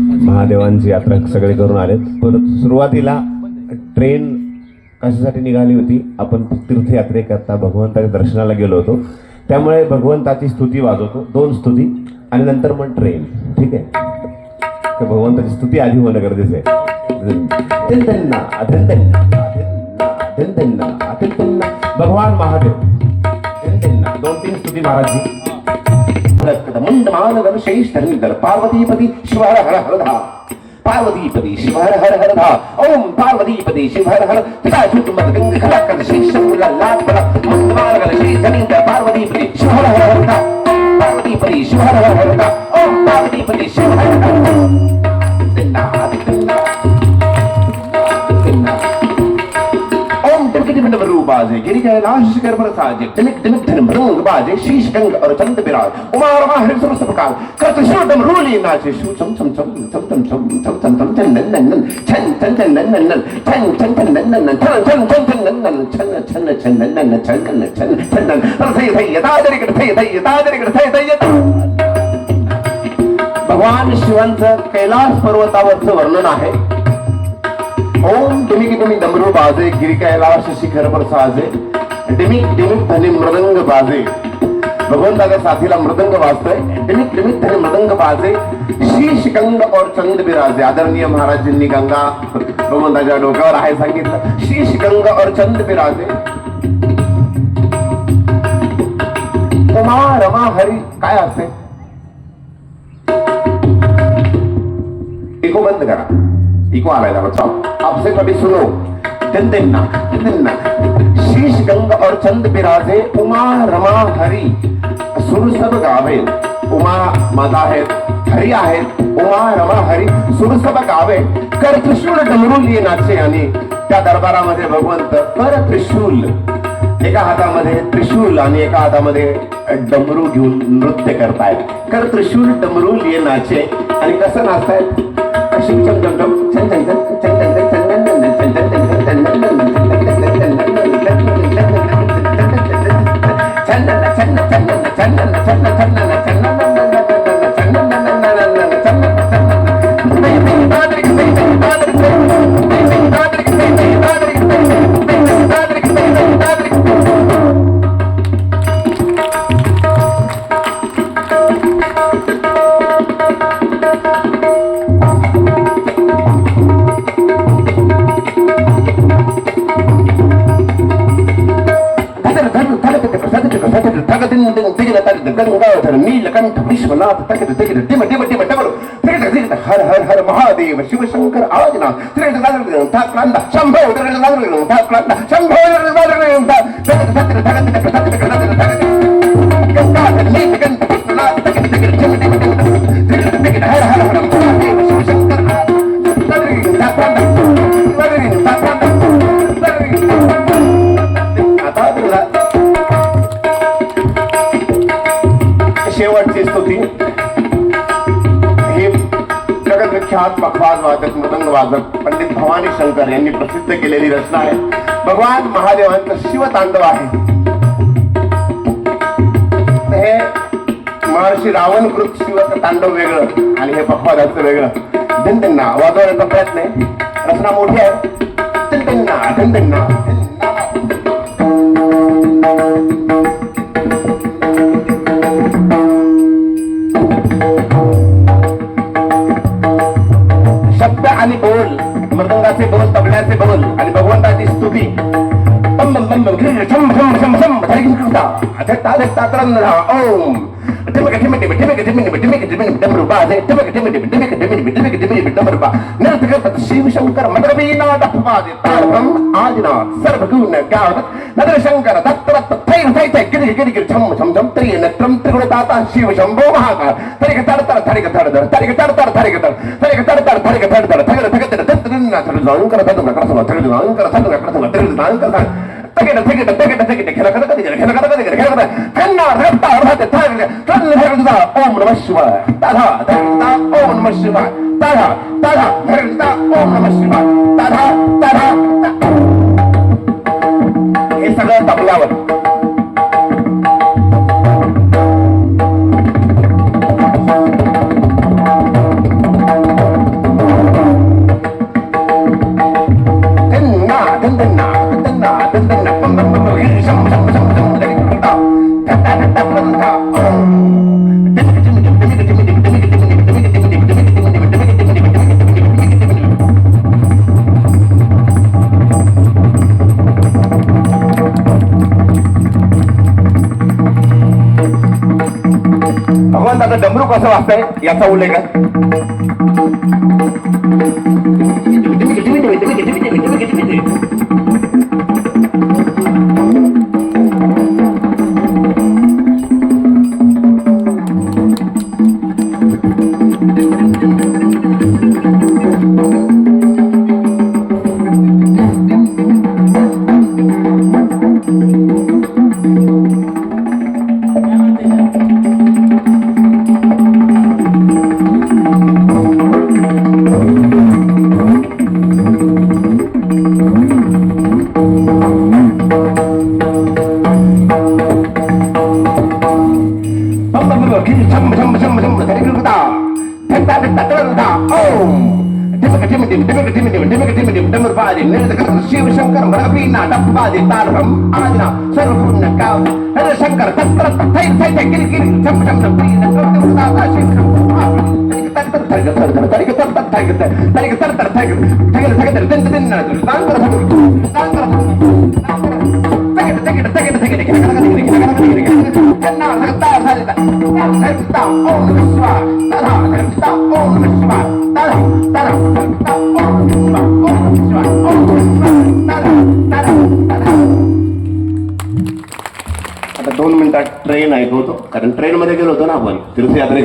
महादेवांची यात्रा सगळे करून आलेत. परत सुरुवातीला ट्रेन कशासाठी निघाली होती? आपण तीर्थयात्रेकरता भगवंताच्या दर्शनाला गेलो होतो. त्यामुळे भगवंताची स्तुती वाजवतो. दोन स्तुती आणि नंतर मग ट्रेन. ठीक आहे? तर भगवंताची स्तुती आधी होणं गरजेचं आहे. भगवान महादेव. दोन तीन स्तुती महाराजजी. பிரகடமண்டமானதம்சை ஸ்தரீதர் பார்வதீபதி சிவஹர ஹர ஹரதா பார்வதீபதி சிவஹர ஹர ஹரதா ஓம் பார்வதீபதி சிவஹர ஹர பிதாசுத்து மதகங்க கலக்கல சேஷம் லல்லா பல மண்டமானகல சேதனிந்த गिरी कैलाश शिखर पर साजे तिलक तिलक धन मृंग बाजे शीश गंग और चंद बिराज उमा रमा हरि सुर प्रकार करत शूडम रूली नाचे शू चम चम चम चम चम चम चम चम चम चम नन नन नन छन छन छन नन नन नन छन छन नन नन नन छन छन छन नन नन छन छन छन नन नन छन नन छन छन नन थै थै यदा दरी कडे थै थै यदा दरी कडे थै थै भगवान शिवांचं कैलास पर्वतावरचं वर्णन आहे. डिमिक डिमिक डमरू बाजे गिरिकायला कैलाश शिखर पर साजे डिमिक डिमिक धने मृदंग बाजे. भगवंताच्या साथीला मृदंग वाजतोय डिमिक डिमिक धने मृदंग बाजे शीश गंग और चंद बिराजे. आदरणीय महाराजांनी गंगा भगवंताच्या डोक्यावर आहे सांगितलं. शीश गंग और चंद बिराजे. उमा रमा हरी काय असते? इको बंद करा. इको आलाय जरा चालू. आपसे कभी सुनो दिन दिन ना दिन ना शीश गंग और चंद बिराजे उमा रमा हरी। सुर सब गावे उमा माता आहेत हरी आहेत उमा रमा हरी सुर सब गावे। कर त्रिशूल डमरू लिए नाचे आणि त्या दरबारामध्ये भगवंत कर त्रिशूल। एका हातामध्ये त्रिशूल आणि एका हातामध्ये डमरू घेऊन नृत्य करतायत। कर त्रिशूल डमरू लिए नाचे आणि कसं नाचतायत? अशी चम चम छन छन छन छन छन గంగా అవతారం నీళ్ళ కంఠ విశ్వనాథ తగిట తగిట డిమ డిమ డిమ డబలు తగిట తగిట హర హర హర మహాదేవ శివ శంకర ఆదినాథ్ త్రిగట నగరం తాక్రాండ శంభో త్రిగట నగరం తాక్రాండ శంభో जगद्विख्यात पखवाज वादक मृदंग वादक पंडित भवानी शंकर यांनी प्रसिद्ध केलेली रचना आहे. भगवान महादेवांचं शिवतांडव आहे. हे महर्षी रावणकृत शिवाचं तांडव वेगळं आणि हे पखवादाचं वेगळं. दिनदिन्ना वाजवण्याचा प्रयत्न आहे. रचना मोठी आहे. दिनदिन्ना दिनदिन्ना ஓம் அதட்டா அதட்டா திறந்தா ஓம் ಶಿವಶಂಕರ ಮಧುರವೀನಾಥ ಪಾದಿ ತಾರಕಂ ಆದಿನಾಥ್ ಸರ್ವಗೂಣ ಗಾವತ್ ನದರಶಂಕರ ತತ್ರತ್ತ ತೈರ ತೈ ತೈ ಗಿರಿ ಗಿರಿ ಗಿರಿ ಛಂ ಛಂ ಛಂ ತ್ರಿ ನತ್ರಂ ತ್ರಿಗುಣ ತಾತ ಶಿವ ಶಂಭೋ ಮಹಾಕಾರ ತರಿಗ ತಡತರ ತರಿಗ ತಡತರ ತರಿಗ ತಡತರ ತರಿಗ ತಡ ತರಿಗ ತಡತರ ತರಿಗ ತಡತರ ತಗರ ತಗತರ ತತ್ರ ನಿನ್ನ ತರು ಲಾಂಕರ ತತ್ರ ಕಡಸಲ ತರು ಲಾಂಕರ ತತ್ರ ಕಡಸಲ ತರು ಲಾಂಕರ ತೆಗೆದ ತೆಗೆದ ತೆಗೆದ ತೆಗೆದ ಕೆಲ ಕದ ಕದಿಗೆ ಕೆಲ ಕದ ಕದಿಗೆ ಕೆಲ ಕದ ಕನ್ನ ರಕ್ತ ಅರ್ಹತೆ ತಾಗಿಗೆ ಕನ್ನ ಹೆರಗಿದ ಓಂ ನಮಃ ಶಿವಾಯ ತಧ ತಧ ಓಂ ನಮಃ ಶಿವಾಯ ತಧ ತಧ ಹೆರಗಿದ ಓಂ ನಮಃ ಶಿವಾಯ भगवंत आता डमरू कसं वाजतंय याचा उल्लेख आहे مدم دمك دم دم دمك دم دم دم ربادي نلتقى الشيب شنكر مرابينا دبادي طارهم عادنا صرفنا كاو هذا شنكر تكتر تاي تاي تاي كيل كيل دم دم دم بينا كرد مستعطى شنكر Oh, कारण ट्रेन मध्ये गेलो होतो ना आपण तीर्थयात्रे